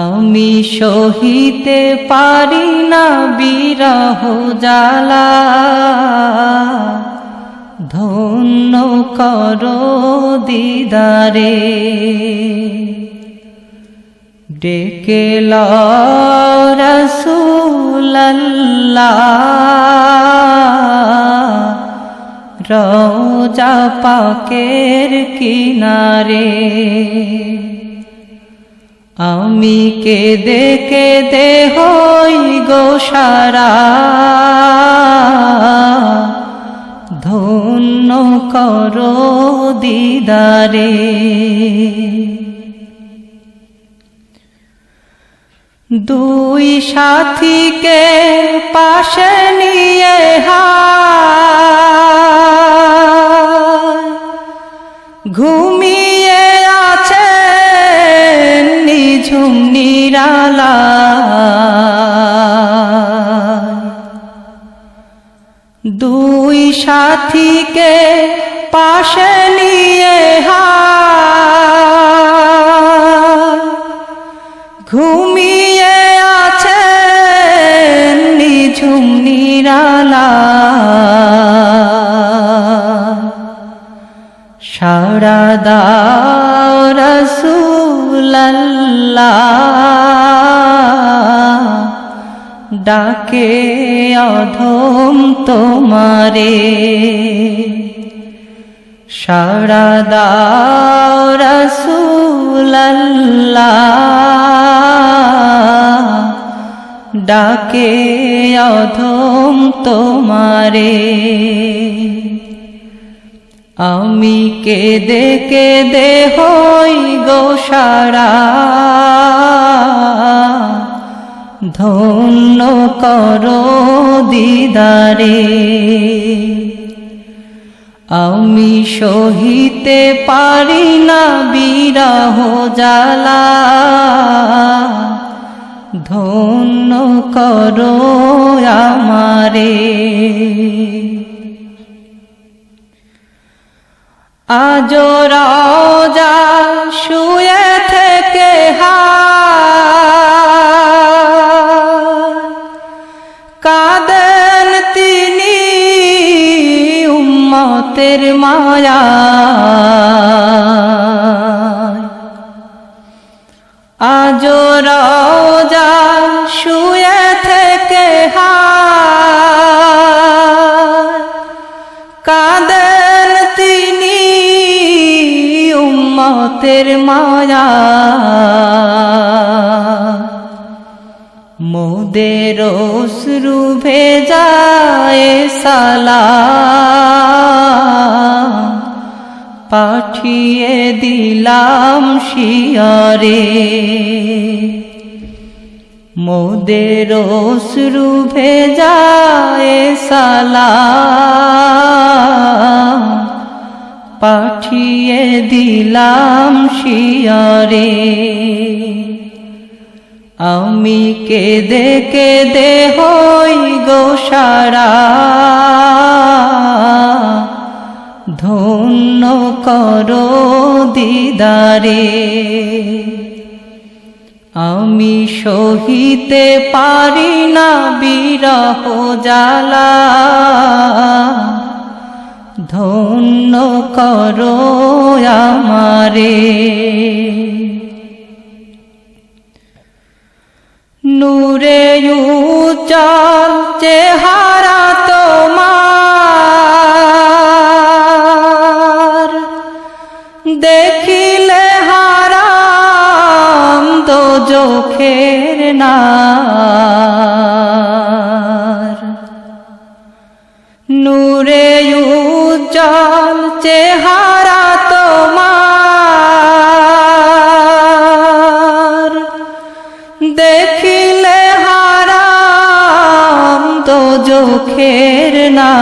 আমি সহিতে পারি না বিরহ জালা ধন্য করো দিদারে। ডেকে রসুল্লাহ রোজা পাকের কিনারে। আমি কেঁদে কেঁদে হই গো সারা। ধন্য করো দিদারে। দুই সাথীকে পাশে নিয়ে হায়। ঘুমিয়ে নিরালা দুই সাথীকে পাশে নিয়ে হায়। ঘুমিয়ে আছে নিঝুম নিরালা। সারা দাও রসুল্লাহ ডাকে অধম তোমারে। সারা রসুল্লাহ ডাকে অধম তোমারে। আমি কেঁদে কেঁদে হই গো সারা। ধন্য করো দিদারে। আমি সহিতে পারি না বিরহ জালা ধন্য করো আমারে। আজ রাজা শুয়ে উম্মতের মায়া। আজ রাজা শুয়ে থেকে কাদেন তিনি উম্মতের মায়া। মোদের অশ্রু ভেজায় সালা। পাঠিয়ে দিলাম শিয়রে। মোদের অশ্রু ভেজায় সালা পাঠিয়ে দিলাম শিয়রে। আমি কেঁদে কেঁদে হই গো সারা। ধন্য করো দিদারে। আমি সহিতে পারি না বিরহ জালা ধন্য করো আমারে। নূরে উজ্জ্বল চোখের না নূরে উজ্জ্বল চেহারা তোমার। দেখিলে হারাম তো চোখের না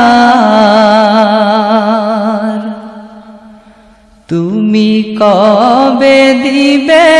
তুমি কবে দিবে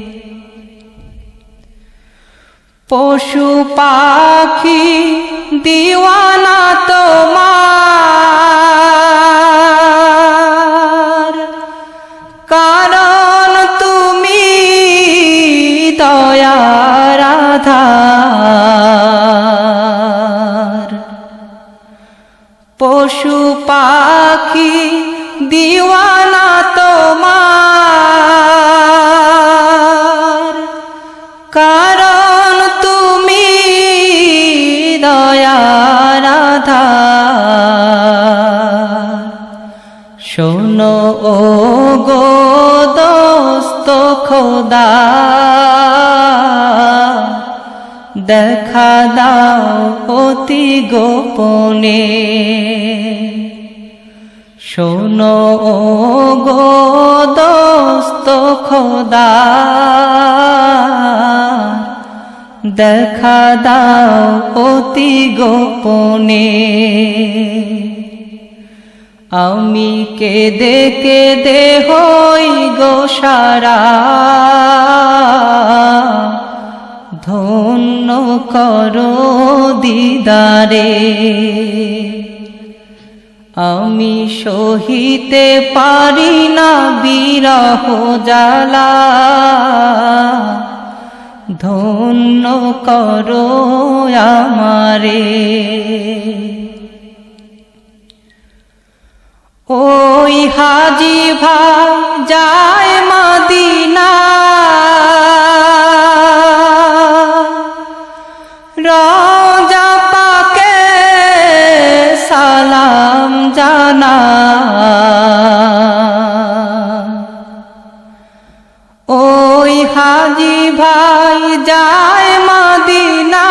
পশু পাখি দিওয়ানা তোমার। কারণ তুমি দয়ার আধার পশু পাখি দিওয়ানা তোমার। কারণ দয়ার আধার শোনো ও গো দোস্ত খোদা, দেখা দাও অতি গোপনে। শোনো ও গো দোস্ত খোদা দেখা দাও অতি গোপনে। আমি কেঁদে কেঁদে হই গো সারা ধন্য করো দিদারে। আমি সহিতে পারি না বিরহ জ্বালা। ধন্য করো আমারে। ওই হাজি ভাই যায় মদিনা। রাজা পাকে সালাম জানা যায় মদিনা।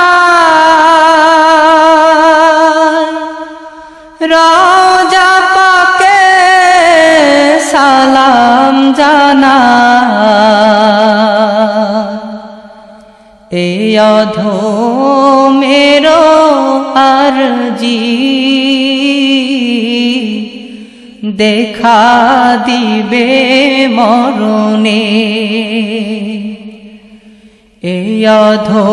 রাজা পাকে সালাম জানা এ অধো মেরো আরজি দেখা দিবে মরণে। এই অধো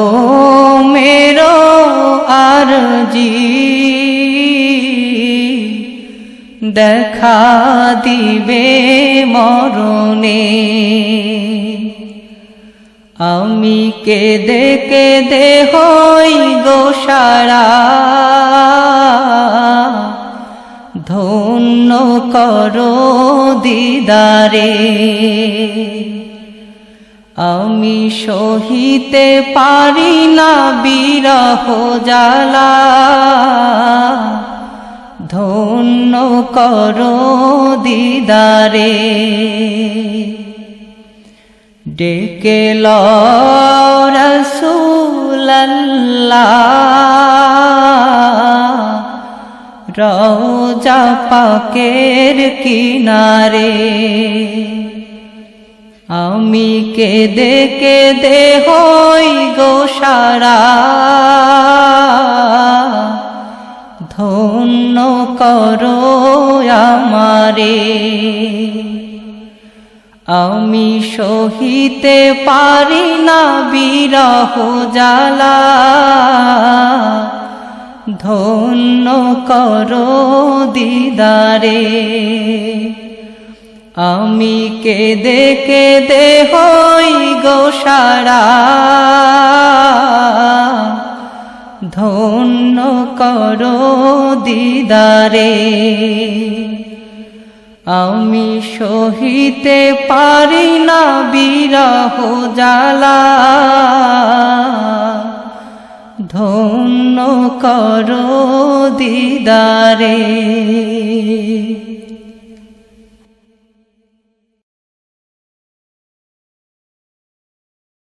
আর জি দেখা দিবে মরণে। আমি কেঁদে কেঁদে হই গো সারা ধন্য করো দিদারে। আমি সহিতে পারি না বিরহ জ্বালা। ধন্য করো দিদারে। ডেকে রসুল্লাহ রোজা পাকের কিনারে। আমি কেঁদে কেঁদে হই গো সারা। ধন্য করো আমারে। আমি সহিতে পারি না বিরহ জ্বালা। ধন্য করো দিদারে। আমি কেঁদে কেঁদে হই গোসারা ধন্য করো দিদারে। আমি সহিতে পারি না বিরহ জ্বালা। ধন্য করো দিদারে।